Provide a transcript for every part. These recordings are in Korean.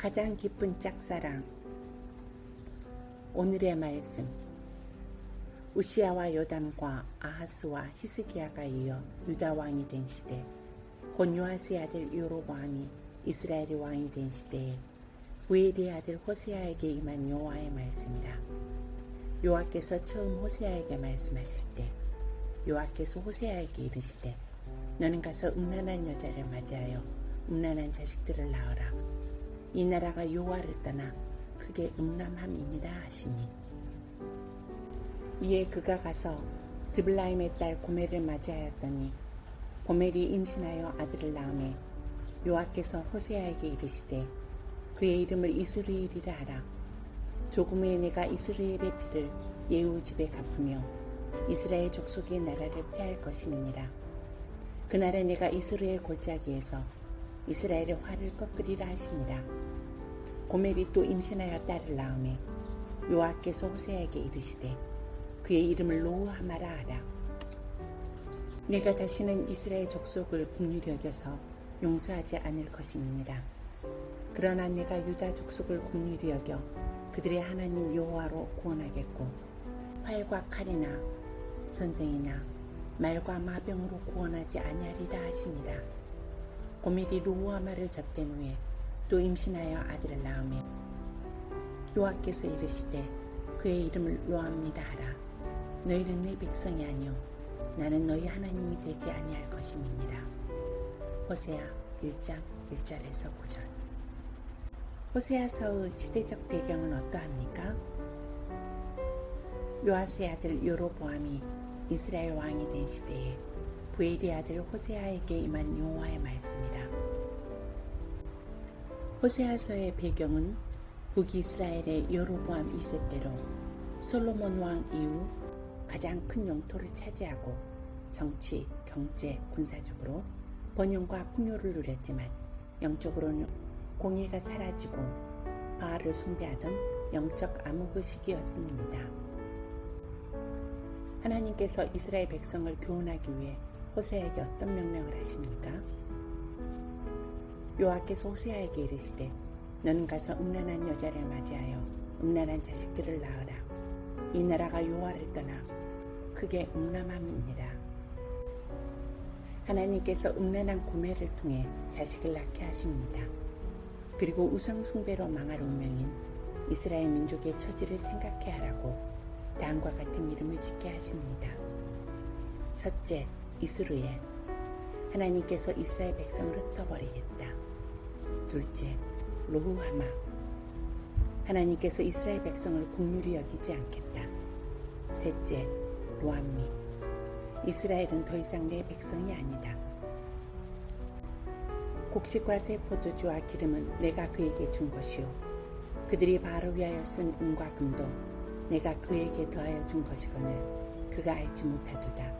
가장 깊은 짝사랑. 오늘의 말씀. 우시아와 요담과 아하스와 히스기야가 이어 유다 왕이 된 시대 곧 요아스의 아들 요로보암이 이스라엘의 왕이 된 시대에 부엘의 아들 호세아에게 임한 여호와의 말씀이라. 여호와께서 처음 호세아에게 말씀하실 때 여호와께서 호세아에게 이르시되 너는 가서 음란한 여자를 맞이하여 음란한 자식들을 낳으라 이 나라가 여호와를 떠나 크게 음란함이니라 하시니. 이에 그가 가서 드블라임의 딸 고멜을 맞이하였더니 고멜이 임신하여 아들을 낳음에 여호와께서 호세아에게 이르시되 그의 이름을 이스라엘이라 하라. 조금 후에 내가 이스라엘의 피를 예후 집에 갚으며 이스라엘 족속의 나라를 패할 것임이니라. 그날에 내가 이스라엘 골짜기에서 이스라엘의 화를 꺾으리라 하시니라 고멜이 또 임신하여 딸을 낳음에 여호와께서 호세아에게 이르시되 그의 이름을 노하마라 하라. 내가 다시는 이스라엘 족속을 국률히 여겨서 용서하지 않을 것임이니라. 그러나 내가 유다 족속을 국률히 여겨 그들의 하나님 여호와로 구원하겠고 활과 칼이나 전쟁이나 말과 마병으로 구원하지 아니하리라 하시니라 고멜이 로우아마를 젖된 후에 또 임신하여 아들을 낳음에 여호와께서 이르시되 그의 이름을 로암이라 하라. 너희는 내 백성이 아니요 나는 너희 하나님이 되지 아니할 것임이니라. 호세아 1장 1절에서 9절. 호세아서의 시대적 배경은 어떠합니까? 요아스의 아들 요로보암이 이스라엘 왕이 된 시대에 부엘의 아들 호세아에게 임한 여호와의 말씀이라. 호세아서의 배경은 북이스라엘의 여로보암 2세 때로 솔로몬 왕 이후 가장 큰 영토를 차지하고 정치, 경제, 군사적으로 번영과 풍요를 누렸지만 영적으로는 공의가 사라지고 바알을 숭배하던 영적 암흑의 시기였습니다. 하나님께서 이스라엘 백성을 교훈하기 위해 호세아에게 어떤 명령을 하십니까? 여호와께서 호세아에게 이르시되 너는 가서 음란한 여자를 맞이하여 음란한 자식들을 낳으라 이 나라가 여호와를 떠나 크게 음란함이니라 하나님께서 음란한 고매를 통해 자식을 낳게 하십니다. 그리고 우상 숭배로 망할 운명인 이스라엘 민족의 처지를 생각해 하라고 다음과 같은 이름을 짓게 하십니다. 첫째, 이스루엘. 하나님께서 이스라엘 백성을 흩어버리겠다. 둘째, 로후하마. 하나님께서 이스라엘 백성을 국률이 여기지 않겠다. 셋째, 로암미. 이스라엘은 더 이상 내 백성이 아니다. 곡식과 새 포도주와 기름은 내가 그에게 준 것이요. 그들이 바로 위하여 쓴 은과 금도 내가 그에게 더하여 준 것이거늘 그가 알지 못하도다.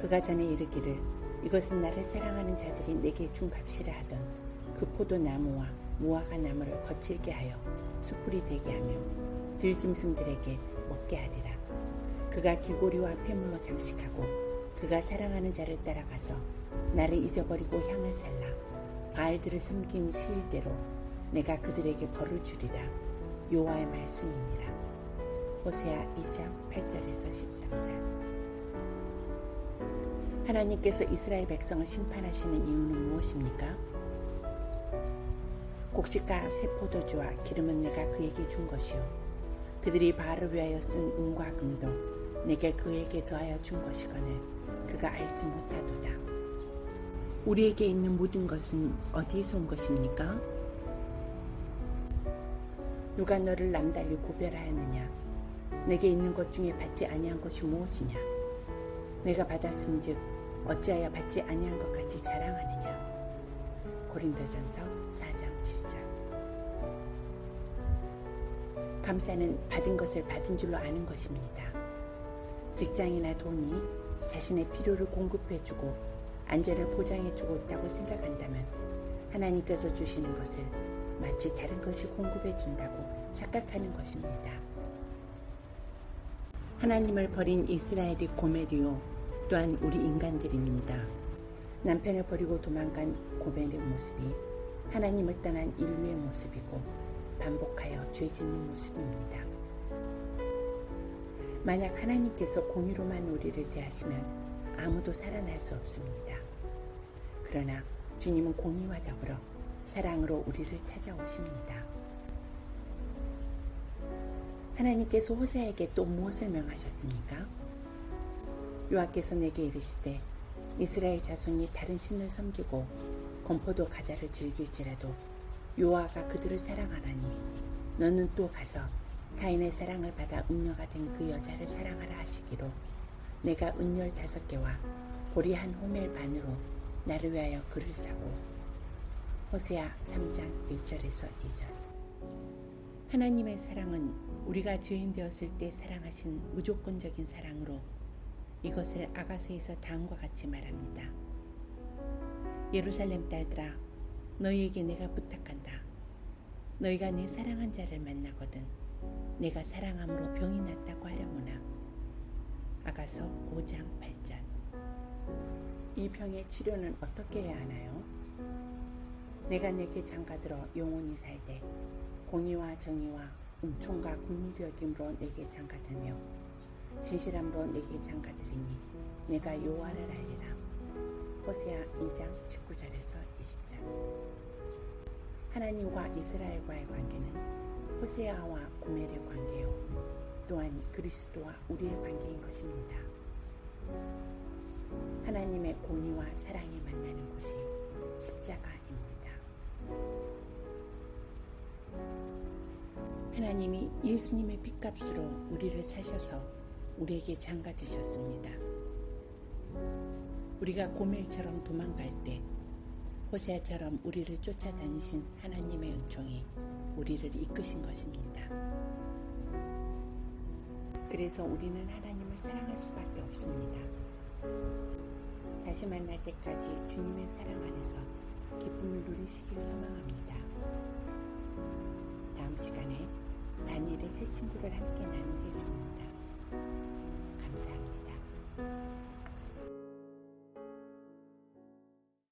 그가 전에 이르기를 이것은 나를 사랑하는 자들이 내게 준 값이라 하던 그 포도나무와 무화과 나무를 거칠게 하여 숯불이 되게 하며 들짐승들에게 먹게 하리라. 그가 귀고리와 폐물로 장식하고 그가 사랑하는 자를 따라가서 나를 잊어버리고 향을 살라. 바알들을 섬긴 시일대로 내가 그들에게 벌을 주리라. 요와의 말씀이니라. 호세아 2장 8절에서 13절. 하나님께서 이스라엘 백성을 심판하시는 이유는 무엇입니까? 곡식과 새 포도주와 기름은 내가 그에게 준 것이요. 그들이 바를 위하여 쓴 은과 금도 내게 그에게 더하여 준 것이거늘 그가 알지 못하도다. 우리에게 있는 모든 것은 어디에서 온 것입니까? 누가 너를 남달리 고별하였느냐? 내게 있는 것 중에 받지 아니한 것이 무엇이냐? 내가 받았은즉 어찌하여 받지 아니한 것 같이 자랑하느냐? 고린도전서 4장 7절. 감사는 받은 것을 받은 줄로 아는 것입니다. 직장이나 돈이 자신의 필요를 공급해주고 안전을 보장해주고 있다고 생각한다면 하나님께서 주시는 것을 마치 다른 것이 공급해준다고 착각하는 것입니다. 하나님을 버린 이스라엘이 고멜이요 또한 우리 인간들입니다. 남편을 버리고 도망간 고멜의 모습이 하나님을 떠난 인류의 모습이고 반복하여 죄 짓는 모습입니다. 만약 하나님께서 공의로만 우리를 대하시면 아무도 살아날 수 없습니다. 그러나 주님은 공의와 더불어 사랑으로 우리를 찾아오십니다. 하나님께서 호세에게 또 무엇을 명하셨습니까? 요하께서 내게 이르시되 이스라엘 자손이 다른 신을 섬기고 건포도 가자를 즐길지라도 요하가 그들을 사랑하라니 너는 또 가서 타인의 사랑을 받아 운녀가 된 그 여자를 사랑하라 하시기로 내가 은열 다섯 개와 보리 한 호멜 반으로 나를 위하여 그를 사고. 호세아 3장 1절에서 2절. 하나님의 사랑은 우리가 죄인 되었을 때 사랑하신 무조건적인 사랑으로 이것을 아가서에서 다음과 같이 말합니다. 예루살렘 딸들아 너희에게 내가 부탁한다. 너희가 내 사랑한 자를 만나거든 내가 사랑함으로 병이 났다고 하려무나 아가서 5장 8절 이 병의 치료는 어떻게 해야 하나요? 내가 내게 장가들어 영원히 살되 공의와 정의와 은총과 여김으로 내게 장가들며 진실함으로 내게 장가들이니 내가 요하를 알리라 호세아 2장 19절에서 20절 하나님과 이스라엘과의 관계는 호세아와 고멜의 관계요 또한 그리스도와 우리의 관계인 것입니다. 하나님의 공의와 사랑이 만나는 곳이 십자가입니다. 하나님이 예수님의 핏값으로 우리를 사셔서 우리에게 장가드셨습니다. 우리가 고멜처럼 도망갈 때 호세아처럼 우리를 쫓아다니신 하나님의 은총이 우리를 이끄신 것입니다. 그래서 우리는 하나님을 사랑할 수밖에 없습니다. 다시 만날 때까지 주님의 사랑 안에서 기쁨을 누리시길 소망합니다. 다음 시간에 다니엘의 새 친구를 함께 나누겠습니다. 감사합니다.